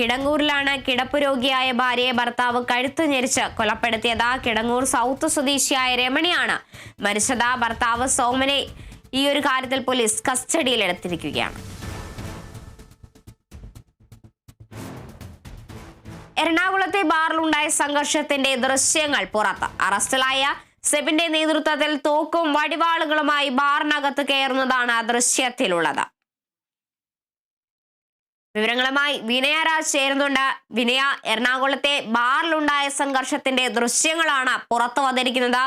കിടങ്ങൂരിലാണ് കിടപ്പ് രോഗിയായ ഭാര്യയെ ഭർത്താവ് കഴുത്ത് ഞെരിച്ച് കൊലപ്പെടുത്തിയത്. കിടങ്ങൂർ സൗത്ത് സ്വദേശിയായ രമണിയാണ് മരിച്ചത്. ഭർത്താവ് സോമനെ ഈ ഒരു കാര്യത്തിൽ പോലീസ് കസ്റ്റഡിയിലെടുത്തിരിക്കുകയാണ് എറണാകുളത്തെ ബാറിലുണ്ടായ സംഘർഷത്തിന്റെ ദൃശ്യങ്ങൾ പുറത്ത്. അറസ്റ്റിലായ സെബിന്റെ നേതൃത്വത്തിൽ തോക്കും വടിവാളുകളുമായി ബാറിനകത്ത് കയറുന്നതാണ് ദൃശ്യത്തിലുള്ളത്. വിവരങ്ങളുമായി വിനയ രാജ് ചേരുന്നുണ്ട്. വിനയ എറണാകുളത്തെ ബാറിലുണ്ടായ സംഘർഷത്തിന്റെ ദൃശ്യങ്ങളാണ് പുറത്തു വന്നിരിക്കുന്നത്.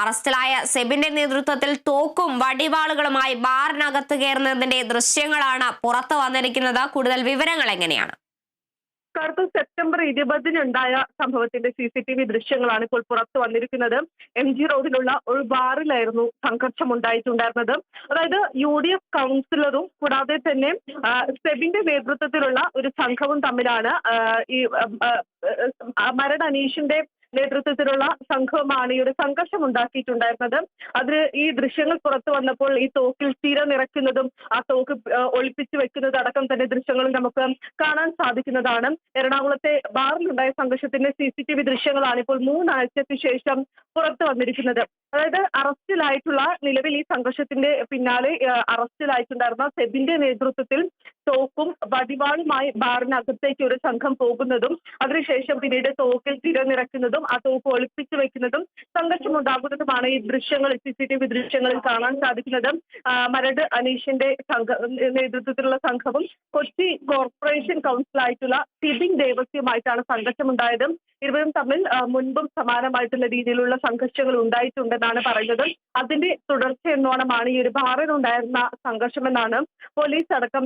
അറസ്റ്റിലായ സെബിന്റെ നേതൃത്വത്തിൽ തോക്കും വടിവാളുകളുമായി ബാറിനകത്ത് കയറുന്നതിന്റെ ദൃശ്യങ്ങളാണ് പുറത്തു വന്നിരിക്കുന്നത്. കൂടുതൽ വിവരങ്ങൾ എങ്ങനെയാണ്? കറുത്ത സെപ്റ്റംബർ ഇരുപതിനുണ്ടായ സംഭവത്തിന്റെ സി സി ടി വി ദൃശ്യങ്ങളാണ് ഇപ്പോൾ പുറത്തു വന്നിരിക്കുന്നത്. എം ജി റോഡിലുള്ള ഒരു ബാറിലായിരുന്നു സംഘർഷം ഉണ്ടായിട്ടുണ്ടായിരുന്നത് അതായത് യു ഡി എഫ് കൗൺസിലറും കൂടാതെ തന്നെ സെബിന്റെ നേതൃത്വത്തിലുള്ള ഒരു സംഘവും തമ്മിലാണ് ഈ മരട് അനീഷിന്റെ നേതൃത്വത്തിലുള്ള സംഘവുമാണ് ഈ ഒരു സംഘർഷം ഉണ്ടാക്കിയിട്ടുണ്ടായിരുന്നത്. അതിന് ഈ ദൃശ്യങ്ങൾ പുറത്തു വന്നപ്പോൾ ഈ തോക്കിൽ തീര നിറയ്ക്കുന്നതും ആ തോക്ക് ഒളിപ്പിച്ചു വെക്കുന്നത് അടക്കം തന്നെ ദൃശ്യങ്ങളിൽ നമുക്ക് കാണാൻ സാധിക്കുന്നതാണ്. എറണാകുളത്തെ ബാറിലുണ്ടായ സംഘർഷത്തിന്റെ സി സി ടി വി ദൃശ്യങ്ങളാണ് ഇപ്പോൾ മൂന്നാഴ്ചയ്ക്ക് ശേഷം പുറത്തു വന്നിരിക്കുന്നത്. അതായത് അറസ്റ്റിലായിട്ടുള്ള നിലവിൽ ഈ സംഘർഷത്തിന്റെ പിന്നാലെ അറസ്റ്റിലായിട്ടുണ്ടായിരുന്ന സെബിന്റെ നേതൃത്വത്തിൽ തോക്കും വടിവാളുമായി ബാറിനകത്തേക്ക് ഒരു സംഘം പോകുന്നതും അതിനുശേഷം പിന്നീട് തോക്കിൽ തിരനിറക്കുന്നതും ആ തോക്ക് ഒളിപ്പിച്ചു വെക്കുന്നതും സംഘർഷമുണ്ടാകുന്നതുമാണ് ഈ ദൃശ്യങ്ങൾ സി സി ടി വി ദൃശ്യങ്ങളിൽ കാണാൻ സാധിക്കുന്നത്. മരട് അനീഷിന്റെ സംഘ നേതൃത്വത്തിലുള്ള സംഘവും കൊച്ചി കോർപ്പറേഷൻ കൗൺസിലായിട്ടുള്ള സിബിംഗ് ദേവസ്യമായിട്ടാണ് സംഘർഷമുണ്ടായത്. ഇരുവരും തമ്മിൽ മുൻപും സമാനമായിട്ടുള്ള രീതിയിലുള്ള സംഘർഷങ്ങൾ ഉണ്ടായിട്ടുണ്ടെന്നാണ് പറയുന്നത്. അതിന്റെ തുടർച്ച എന്നോണമാണ് ഈ ഒരു ബാറിനുണ്ടായിരുന്ന സംഘർഷമെന്നാണ് പോലീസ് അടക്കം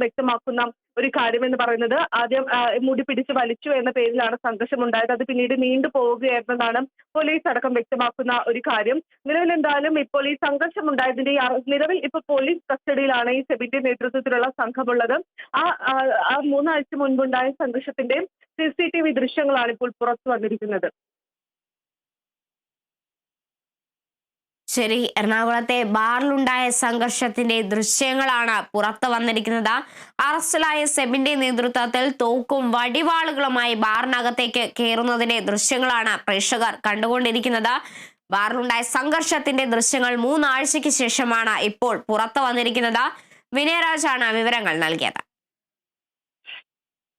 വ്യക്തമാക്കുന്ന ഒരു കാര്യം എന്ന് പറയുന്നത് ആദ്യം മുടി പിടിച്ച് വലിച്ചു എന്ന പേരിലാണ് സംഘർഷം ഉണ്ടായത് അത് പിന്നീട് നീണ്ടു പോവുകയായിരുന്നതാണ് പോലീസ് അടക്കം വ്യക്തമാക്കുന്ന ഒരു കാര്യം. നിലവിൽ എന്തായാലും ഇപ്പോൾ ഈ സംഘർഷം ഉണ്ടായതിന്റെ നിലവിൽ ഇപ്പോൾ പോലീസ് കസ്റ്റഡിയിലാണ് ഈ സെബിന്റെ നേതൃത്വത്തിലുള്ള സംഘമുള്ളത്. ആ മൂന്നാഴ്ച മുൻപുണ്ടായ സംഘർഷത്തിന്റെ സി സി ടി വി ദൃശ്യങ്ങളാണ് ഇപ്പോൾ പുറത്തു വന്നിരിക്കുന്നത്. ശരി എറണാകുളത്തെ ബാറിലുണ്ടായ സംഘർഷത്തിന്റെ ദൃശ്യങ്ങളാണ് പുറത്തു വന്നിരിക്കുന്നത്. അറസ്റ്റിലായ സെബിന്റെ നേതൃത്വത്തിൽ തോക്കും വടിവാളുകളുമായി ബാറിനകത്തേക്ക് കയറുന്നതിന്റെ ദൃശ്യങ്ങളാണ് പ്രേക്ഷകർ കണ്ടുകൊണ്ടിരിക്കുന്നത്. ബാറിലുണ്ടായ സംഘർഷത്തിന്റെ ദൃശ്യങ്ങൾ മൂന്നാഴ്ചയ്ക്ക് ശേഷമാണ് ഇപ്പോൾ പുറത്തു വന്നിരിക്കുന്നത്. വിനയരാജാണ് വിവരങ്ങൾ നൽകിയത്.